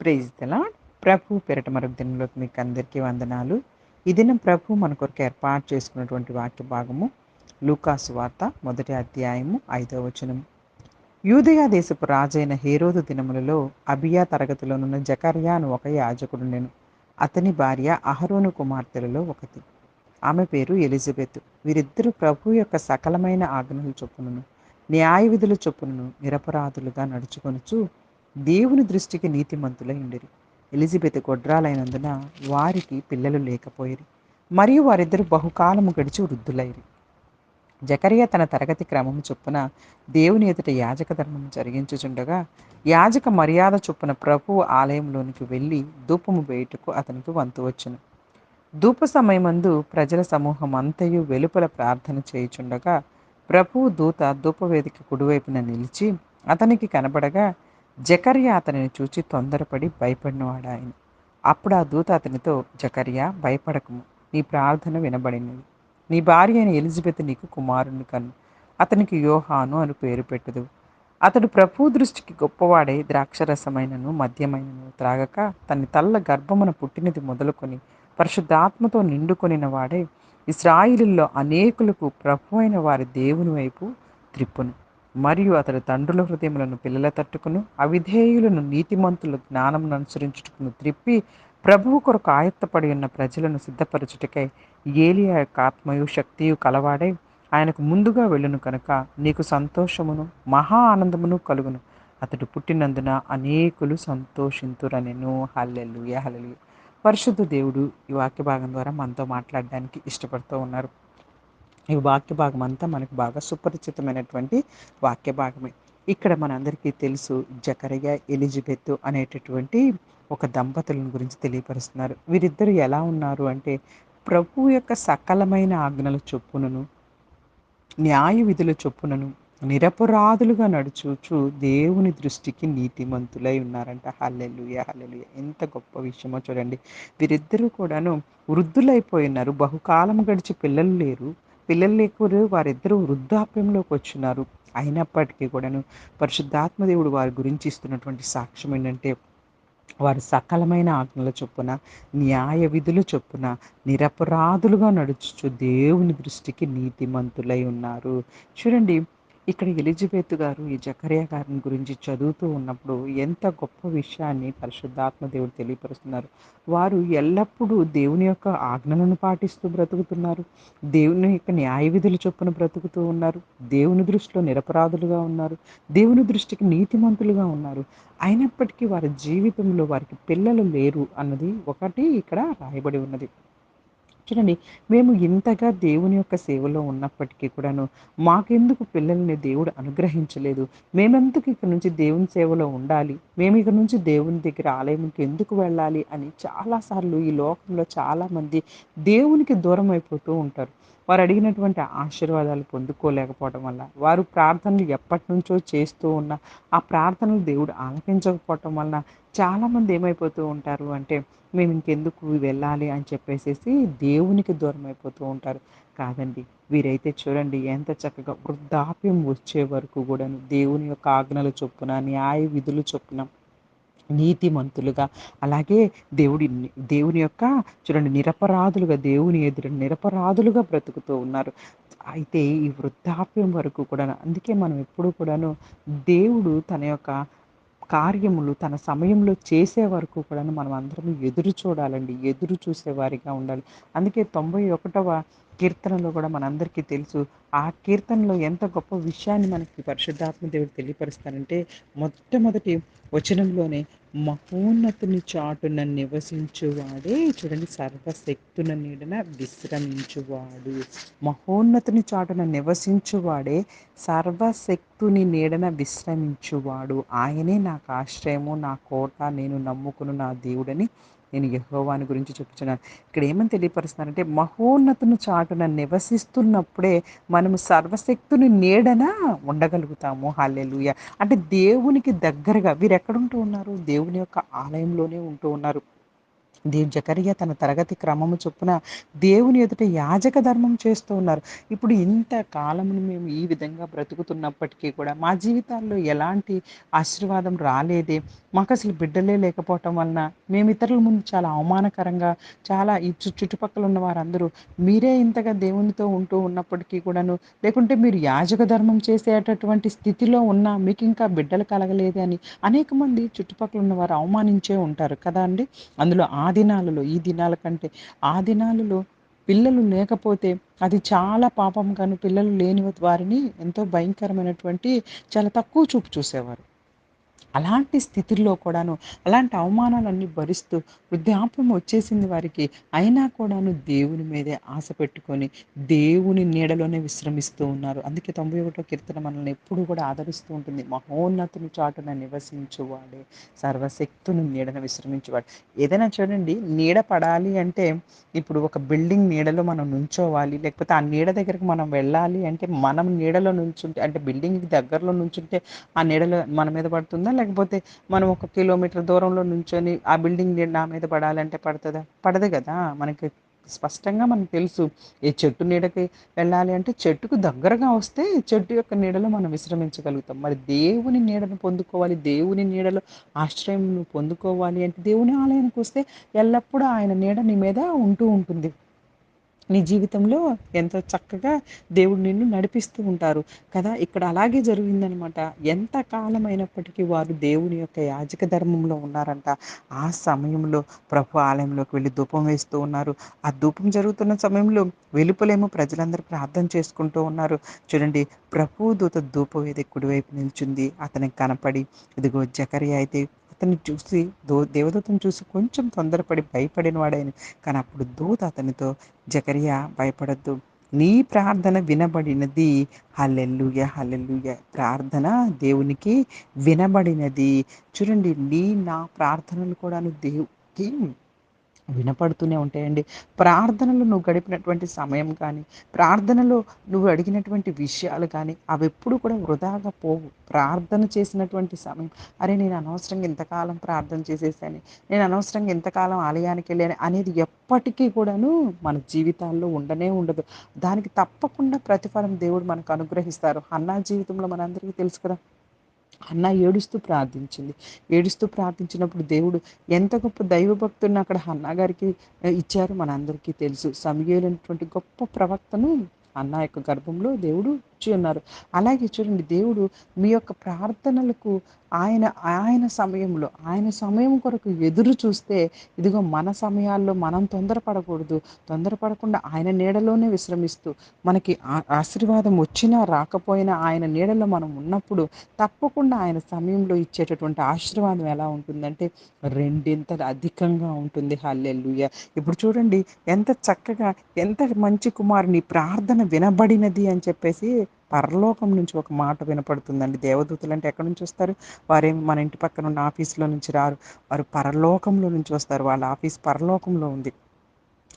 Praise the Lord ప్రభు పెరట మరొక దినంలోకి మీకు అందరికీ వందనాలు. ఈ దినం ప్రభు మన కొరకు ఏర్పాటు చేసుకున్నటువంటి వాక్య భాగము లూకాసు వార్త మొదటి అధ్యాయము ఐదవ వచనం. యూదయా దేశపు రాజైన హేరోదు దినములలో అబియా తరగతిలోనున్న జకర్యా అని ఒక యాజకుడు నేను. అతని భార్య అహరోను కుమార్తెలలో ఒకటి. ఆమె పేరు ఎలిజబెత్. వీరిద్దరూ ప్రభు యొక్క సకలమైన ఆజ్ఞలు చొప్పునను న్యాయ విధుల చొప్పునను నిరపరాధులుగా నడుచుకొనుచు దేవుని దృష్టికి నీతిమంతులై ఉండిరి. ఎలిజబెత్ గొడ్రాలైనందున వారికి పిల్లలు లేకపోయిరి. మరియు వారిద్దరు బహుకాలము గడిచి వృద్ధులైరి. జకరియా తన తరగతి క్రమము చొప్పున దేవుని ఎదుట యాజక ధర్మం జరిగించుచుండగా యాజక మర్యాద చొప్పున ప్రభువు ఆలయంలోనికి వెళ్ళి ధూపము వేయుటకు అతనికి వంతు వచ్చును. ధూప సమయమందు ప్రజల సమూహం అంతయు వెలుపల ప్రార్థన చేయుచుండగా ప్రభువు దూత ధూపవేదిక కుడివైపున నిలిచి అతనికి కనబడగా జకర్యా అతనిని చూచి తొందరపడి భయపడినవాడు ఆయన. అప్పుడు ఆ దూత అతనితో జకర్యా భయపడకము నీ ప్రార్థన వినబడినది. నీ భార్య అయిన ఎలిజబెత్ నీకు కుమారుని కను అతనికి యోహాను అని పేరు పెట్టదు అతడు ప్రభు దృష్టికి గొప్పవాడై ద్రాక్షరసమైనను మద్యమైనను త్రాగక తన తల్ల గర్భమున పుట్టినది మొదలుకొని పరిశుద్ధాత్మతో నిండుకొనిన వాడే ఇస్రాయిలుల్లో అనేకులకు ప్రభు అయిన వారి దేవుని వైపు త్రిప్పును. మరియు అతడి తండ్రుల హృదయములను పిల్లల తట్టుకును అవిధేయులను నీతిమంతుల జ్ఞానమును అనుసరించుటకును త్రిప్పి ప్రభువు కొరకు ఆయత్తపడి ఉన్న ప్రజలను సిద్ధపరచుటకై ఏలియా యొక్క ఆత్మయు శక్తియు కలవాడై ఆయనకు ముందుగా వెళ్ళును కనుక నీకు సంతోషమును మహా ఆనందమును కలుగును. అతడు పుట్టినందున అనేకులు సంతోషింతురనెను. Hallelujah hallelujah. పరిశుద్ధ దేవుడు ఈ వాక్య భాగం ద్వారా మనతో మాట్లాడడానికి ఇష్టపడుతూ ఉన్నారు. ఈ వాక్య భాగం అంతా మనకు బాగా సుపరిచితమైనటువంటి వాక్య భాగమే. ఇక్కడ మనందరికీ తెలుసు జకరిగా ఎలిజబెత్ అనేటటువంటి ఒక దంపతులను గురించి తెలియపరుస్తున్నారు. వీరిద్దరు ఎలా ఉన్నారు అంటే ప్రభు యొక్క సకలమైన ఆజ్ఞల చొప్పునను న్యాయ విధుల చొప్పునను నిరపరాధులుగా నడుచుచు దేవుని దృష్టికి నీతిమంతులై ఉన్నారంట. Hallelujah hallelujah. ఎంత గొప్ప విషయమో చూడండి. వీరిద్దరూ కూడాను వృద్ధులైపోయినారు బహుకాలం గడిచి పిల్లలు లేరు. పిల్లలు లేకపోతే వారిద్దరూ వృద్ధాప్యంలోకి వచ్చినారు. అయినప్పటికీ కూడాను పరిశుద్ధాత్మ దేవుడు వారి గురించి ఇస్తున్నటువంటి సాక్ష్యం ఏంటంటే వారు సకలమైన ఆజ్ఞల చొప్పున న్యాయ విధుల చొప్పున నిరపరాధులుగా నడుచుచు దేవుని దృష్టికి నీతిమంతులై ఉన్నారు. చూడండి ఇక్కడ ఎలిజబెత్ గారు ఈ జకరియా గారిని గురించి చదువుతూ ఉన్నప్పుడు ఎంత గొప్ప విషయాన్ని పరిశుద్ధాత్మ దేవుడు తెలియపరుస్తున్నారు. వారు ఎల్లప్పుడూ దేవుని యొక్క ఆజ్ఞలను పాటిస్తూ బ్రతుకుతున్నారు. దేవుని యొక్క న్యాయ విధుల చొప్పున బ్రతుకుతూ ఉన్నారు. దేవుని దృష్టిలో నిరపరాధులుగా ఉన్నారు. దేవుని దృష్టికి నీతిమంతులుగా ఉన్నారు. అయినప్పటికీ వారి జీవితంలో వారికి పిల్లలు లేరు అన్నది ఒకటి ఇక్కడ రాయబడి ఉన్నది. చూడండి మేము ఇంతగా దేవుని యొక్క సేవలో ఉన్నప్పటికీ కూడాను మాకెందుకు పిల్లల్ని దేవుడు అనుగ్రహించలేదు? మేమెందుకు ఇక్కడ నుంచి దేవుని సేవలో ఉండాలి? మేము ఇక్కడ నుంచి దేవుని దగ్గర ఆలయంకి ఎందుకు వెళ్ళాలి? అని చాలాసార్లు ఈ లోకంలో చాలామంది దేవునికి దూరం అయిపోతూ ఉంటారు. వారు అడిగినటువంటి ఆశీర్వాదాలు పొందుకోలేకపోవడం వల్ల వారు ప్రార్థనలు ఎప్పటి నుంచో చేస్తూ ఉన్న ఆ ప్రార్థనలు దేవుడు ఆలకించకపోవటం వలన చాలామంది ఏమైపోతూ ఉంటారు అంటే మేము ఇంకెందుకు వెళ్ళాలి? అని చెప్పేసి దేవునికి దూరం అయిపోతూ ఉంటారు. కాదండి వీరైతే చూడండి ఎంత చక్కగా వృద్ధాప్యం వచ్చే వరకు కూడా దేవుని యొక్క ఆజ్ఞల చొప్పున న్యాయ విధులు చొప్పున నీతిమంతులుగా. అలాగే దేవుడి దేవుని యొక్క చూడండి నిరపరాధులుగా దేవుని ఎదురు నిరపరాధులుగా బ్రతుకుతూ ఉన్నారు. అయితే ఈ వృద్ధాప్యం వరకు కూడా అందుకే మనం ఎప్పుడు కూడాను దేవుడు తన యొక్క కార్యములు తన సమయంలో చేసే వరకు కూడా మనం అందరం ఎదురు చూడాలండి. ఎదురు చూసేవారిగా ఉండాలి. అందుకే తొంభై ఒకటవ కీర్తనలో కూడా మనందరికీ తెలుసు ఆ కీర్తనలో ఎంత గొప్ప విషయాన్ని మనకి పరిశుద్ధాత్మ దేవుడు తెలియపరుస్తారంటే మొట్టమొదటి వచనంలోనే మహోన్నతుని చాటున నివసించువాడే. చూడండి సర్వశక్తున నీడన విశ్రమించువాడు. మహోన్నతుని చాటున నివసించువాడే. సర్వశక్తుని నీడన విశ్రమించువాడు. ఆయనే నాకు ఆశ్రయము నా కోట నేను నమ్ముకును నా దేవుడని నేను యహోవాని గురించి చెప్తున్నాను ఇక్కడ ఏమని తెలియపరుస్తున్నారంటే మహోన్నతుని చాటున నివసిస్తున్నప్పుడే మనము సర్వశక్తుని నీడన ఉండగలుగుతాము. హాలెలుయ అంటే దేవునికి దగ్గరగా వీరు ఎక్కడుంటూ ఉన్నారు? దేవుని యొక్క ఆలయంలోనే ఉంటూ ఉన్నారు. దే జకరియా తన తరగతి క్రమము చొప్పున దేవుని ఎదుట యాజక ధర్మం చేస్తూ ఉన్నారు. ఇప్పుడు ఇంత కాలమును మేము ఈ విధంగా బ్రతుకుతున్నప్పటికీ కూడా మా జీవితాల్లో ఎలాంటి ఆశీర్వాదం రాలేదే. మాకు అసలు బిడ్డలే లేకపోవటం వలన మేము ఇతరుల ముందు చాలా అవమానకరంగా చాలా ఈ చుట్టుపక్కల ఉన్న వారందరూ మీరే ఇంతగా దేవునితో ఉంటూ ఉన్నప్పటికీ కూడాను లేకుంటే మీరు యాజక ధర్మం చేసేటటువంటి స్థితిలో ఉన్నా మీకు ఇంకా బిడ్డలు కలగలేదే అని అనేక మంది చుట్టుపక్కల ఉన్న వారు అవమానించే ఉంటారు కదా అండి. అందులో ఆ దినాలలో ఈ దినాల కంటే ఆ దినాలలో పిల్లలు లేకపోతే అది చాలా పాపం కానీ పిల్లలు లేని వారిని ఎంతో భయంకరమైనటువంటి చాలా తక్కువ చూపు చూసేవారు. అలాంటి స్థితిలో కూడాను అలాంటి అవమానాలన్నీ భరిస్తూ వృద్ధాప్యం వచ్చేసింది వారికి. అయినా కూడాను దేవుని మీదే ఆశ పెట్టుకొని దేవుని నీడలోనే విశ్రమిస్తూ ఉన్నారు. అందుకే తొంభై ఒకటో కీర్తన మనల్ని ఎప్పుడు కూడా ఆదరిస్తూ ఉంటుంది. మహోన్నతుని చాటున నివసించువాడే సర్వశక్తుని నీడన విశ్రమించువాడు. ఏదైనా చూడండి నీడ పడాలి అంటే ఇప్పుడు ఒక బిల్డింగ్ నీడలో మనం నుంచోవాలి లేకపోతే ఆ నీడ దగ్గరికి మనం వెళ్ళాలి అంటే మనం నీడలో నుంచుంటే అంటే బిల్డింగ్కి దగ్గరలో నుంచుంటే ఆ నీడలో మన మీద పడుతుందా లేకపోతే మనం ఒక కిలోమీటర్ దూరంలో నుంచొని ఆ బిల్డింగ్ నా మీద పడాలంటే పడుతుందా? పడదు కదా. మనకి స్పష్టంగా మనకు తెలుసు. ఏ చెట్టు నీడకి వెళ్ళాలి అంటే చెట్టుకు దగ్గరగా వస్తే చెట్టు యొక్క నీడలో మనం విశ్రమించగలుగుతాం. మరి దేవుని నీడను పొందుకోవాలి. దేవుని నీడలో ఆశ్రయం పొందుకోవాలి అంటే దేవుని ఆలయానికి వస్తే ఎల్లప్పుడూ ఆయన నీడ నీ మీద ఉంటూ ఉంటుంది. నీ జీవితంలో ఎంతో చక్కగా దేవుడు నిన్ను నడిపిస్తూ ఉంటారు కదా. ఇక్కడ అలాగే జరిగిందనమాట ఎంత కాలం అయినప్పటికీ వారు దేవుని యొక్క యాజక ధర్మంలో ఉన్నారంట. ఆ సమయంలో ప్రభు ఆలయంలోకి వెళ్ళి ధూపం వేస్తూ ఉన్నారు. ఆ ధూపం జరుగుతున్న సమయంలో వెలుపలేమో ప్రజలందరూ ప్రార్థన చేసుకుంటూ ఉన్నారు. చూడండి ప్రభు దూత ధూప వేది కుడివైపు నిల్చుంది. అతనికి కనపడి ఇదిగో జకరి అయితే అతన్ని చూసి దో దేవదూతను చూసి కొంచెం తొందరపడి భయపడిన వాడైన కానీ అప్పుడు దూత అతనితో జకరియా భయపడద్దు. నీ ప్రార్థన వినబడినది. హల్లెల్లుయ హల్లెల్లుయ ప్రార్థన దేవునికి వినబడినది. చూడండి నీ నా ప్రార్థనలు కూడా దేవుకి వినపడుతూనే ఉంటాయండి. ప్రార్థనలు నువ్వు గడిపినటువంటి సమయం కానీ ప్రార్థనలో నువ్వు అడిగినటువంటి విషయాలు కానీ అవి ఎప్పుడు కూడా వృధాగా పోవు. ప్రార్థన చేసినటువంటి సమయం అరే నేను అనవసరంగా ఇంతకాలం ప్రార్థన చేసేసాను నేను అనవసరంగా ఇంతకాలం ఆలయానికి వెళ్ళాను అనేది ఎప్పటికీ కూడాను మన జీవితాల్లో ఉండనే ఉండదు. దానికి తప్పకుండా ప్రతిఫలం దేవుడు మనకు అనుగ్రహిస్తారు. అన్నా జీవితంలో మనందరికీ తెలుసు కదా. అన్న ఏడుస్తూ ప్రార్థించింది. ఏడుస్తూ ప్రార్థించినప్పుడు దేవుడు ఎంత గొప్ప దైవభక్తుడిని అక్కడ హన్నా గారికి ఇచ్చారు మనందరికీ తెలుసు. సమయలైనటువంటి గొప్ప ప్రవక్తను అన్న యొక్క గర్భంలో దేవుడు ఇచ్చి ఉన్నారు. అలాగే చూడండి దేవుడు మీ యొక్క ప్రార్థనలకు ఆయన ఆయన సమయంలో ఆయన సమయం కొరకు ఎదురు చూస్తే ఇదిగో మన సమయాల్లో మనం తొందరపడకూడదు. తొందరపడకుండా ఆయన నీడలోనే విశ్రమిస్తూ మనకి ఆశీర్వాదం వచ్చినా రాకపోయినా ఆయన నీడలో మనం ఉన్నప్పుడు తప్పకుండా ఆయన సమయంలో ఇచ్చేటటువంటి ఆశీర్వాదం ఎలా ఉంటుందంటే రెండింతలు అధికంగా ఉంటుంది. హల్లెల్లుయ ఇప్పుడు చూడండి ఎంత చక్కగా ఎంత మంచి కుమారుని ప్రార్థన వినబడినది అని చెప్పేసి పరలోకం నుంచి ఒక మాట వినపడుతుందండి. దేవదూతలు అంటే ఎక్కడి నుంచి వస్తారు? వారేమి మన ఇంటి పక్కన ఉన్న ఆఫీస్లో నుంచి రారు. వారు పరలోకంలో నుంచి వస్తారు. వాళ్ళ ఆఫీస్ పరలోకంలో ఉంది.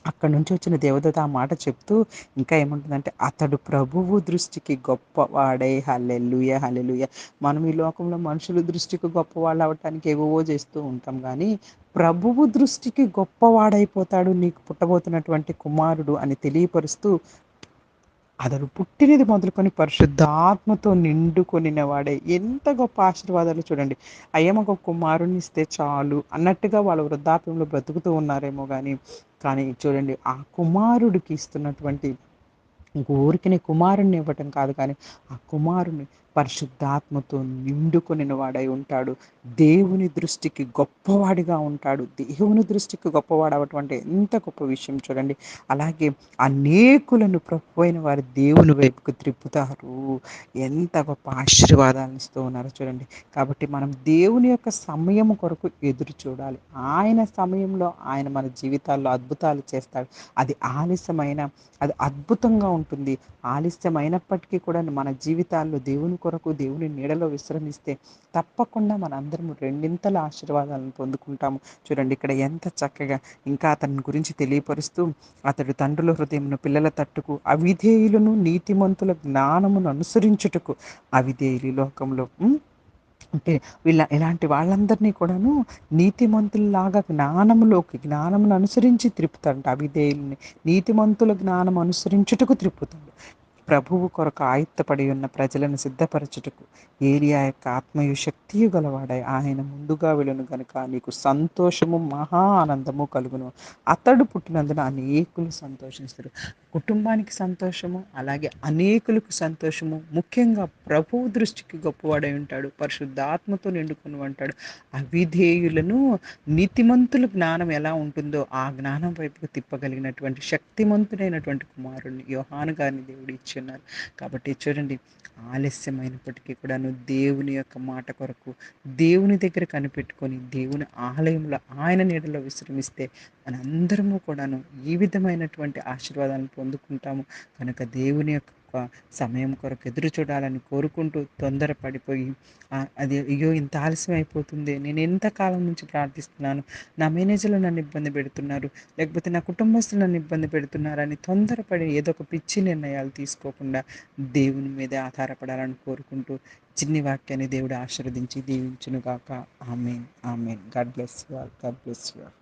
అక్కడ నుంచి వచ్చిన దేవదూత ఆ మాట చెప్తూ ఇంకా ఏముంటుందంటే అతడు ప్రభువు దృష్టికి గొప్పవాడే. Hallelujah hallelujah. మనం ఈ లోకంలో మనుషుల దృష్టికి గొప్పవాళ్ళు అవటానికి ఏవేవో చేస్తూ ఉంటాం కానీ ప్రభువు దృష్టికి గొప్పవాడైపోతాడు నీకు పుట్టబోతున్నటువంటి కుమారుడు అని తెలియపరుస్తూ అతడు పుట్టినది మొదలుకొని పరిశుద్ధాత్మతో నిండుకొనిన వాడే ఎంత గొప్ప ఆశీర్వాదాలు చూడండి. అయ్యమ్మ కుమారుని ఇస్తే చాలు అన్నట్టుగా వాళ్ళ వృద్ధాప్యంలో బ్రతుకుతూ ఉన్నారేమో కానీ కానీ చూడండి ఆ కుమారుడికి ఇస్తున్నటువంటి ఊరికి కుమారుణ్ణి ఇవ్వటం కాదు కానీ ఆ కుమారుని పరిశుద్ధాత్మతో నిండుకొనిన వాడై ఉంటాడు. దేవుని దృష్టికి గొప్పవాడిగా ఉంటాడు. దేవుని దృష్టికి గొప్పవాడు అవటం అంటే ఎంత గొప్ప విషయం చూడండి. అలాగే అనేకులను ప్రభు అయిన వారు దేవుని వైపుకు త్రిప్పుతారు. ఎంత గొప్ప ఆశీర్వాదాలను ఇస్తూ ఉన్నారు చూడండి. కాబట్టి మనం దేవుని యొక్క సమయం కొరకు ఎదురు చూడాలి. ఆయన సమయంలో ఆయన మన జీవితాల్లో అద్భుతాలు చేస్తాడు. అది ఆలస్యమైన అది అద్భుతంగా ఉంటుంది. ఆలస్యమైనప్పటికీ కూడా మన జీవితాల్లో దేవుని కొరకు దేవుని నీడలో విశ్రమిస్తే తప్పకుండా మన రెండింతల ఆశీర్వాదాలను పొందుకుంటాము. చూడండి ఇక్కడ ఎంత చక్కగా ఇంకా అతని గురించి తెలియపరుస్తూ అతడు తండ్రుల హృదయమును పిల్లల తట్టుకు అవిధేయులను నీతిమంతుల జ్ఞానమును అనుసరించుటకు అవిధేయులు లోకంలో అంటే వీళ్ళ ఇలాంటి వాళ్ళందరినీ కూడాను నీతిమంతుల్లాగా జ్ఞానములోకి జ్ఞానమును అనుసరించి త్రిప్పుతాడంట అవిధేయుల్ని. నీతిమంతుల జ్ఞానం అనుసరించుటకు త్రిప్పుతాడు ప్రభువు కొరకు ఆయుత్తపడి ఉన్న ప్రజలను సిద్ధపరచుటకు ఏలియా యొక్క ఆత్మయు శక్తియు గలవాడై ఆయన ముందుగా వెళ్ళను గనుక నీకు సంతోషము మహా ఆనందము కలుగును. అతడు పుట్టినందున అనేకులు సంతోషిస్తారు. కుటుంబానికి సంతోషము అలాగే అనేకులకు సంతోషము. ముఖ్యంగా ప్రభువు దృష్టికి గొప్పవాడై ఉంటాడు పరిశుద్ధాత్మతో నిండుకుని ఉంటాడు. అవిధేయులను నీతిమంతుల జ్ఞానం ఎలా ఉంటుందో ఆ జ్ఞానం వైపుకు తిప్పగలిగినటువంటి శక్తిమంతుడైనటువంటి కుమారుడిని యోహాను గారిని దేవుడు ఇచ్చున్నారు కాబట్టి చూడండి ఆలస్యమైనప్పటికీ కూడాను దేవుని యొక్క మాట కొరకు దేవుని దగ్గర కనిపెట్టుకొని దేవుని ఆలయంలో ఆయన నీడలో విశ్రమిస్తే మనందరము కూడాను ఈ విధమైనటువంటి ఆశీర్వాదాలను పొందుకుంటాము. కనుక దేవుని యొక్క సమయం కొరకు ఎదురు చూడాలని కోరుకుంటూ తొందరపడిపోయి అది అయ్యో ఇంత ఆలస్యం అయిపోతుంది. నేను ఎంతకాలం నుంచి ప్రార్థిస్తున్నాను? నా మేనేజర్లు నన్ను ఇబ్బంది పెడుతున్నారు. లేకపోతే నా కుటుంబస్తులు నన్ను ఇబ్బంది పెడుతున్నారని తొందరపడి ఏదో ఒక పిచ్చి నిర్ణయాలు తీసుకోకుండా దేవుని మీదే ఆధారపడాలని కోరుకుంటూ చిన్ని వాక్యాన్ని దేవుడు ఆశీర్వదించి దీవించును కాక amen. Amen. God bless you all. God bless you all.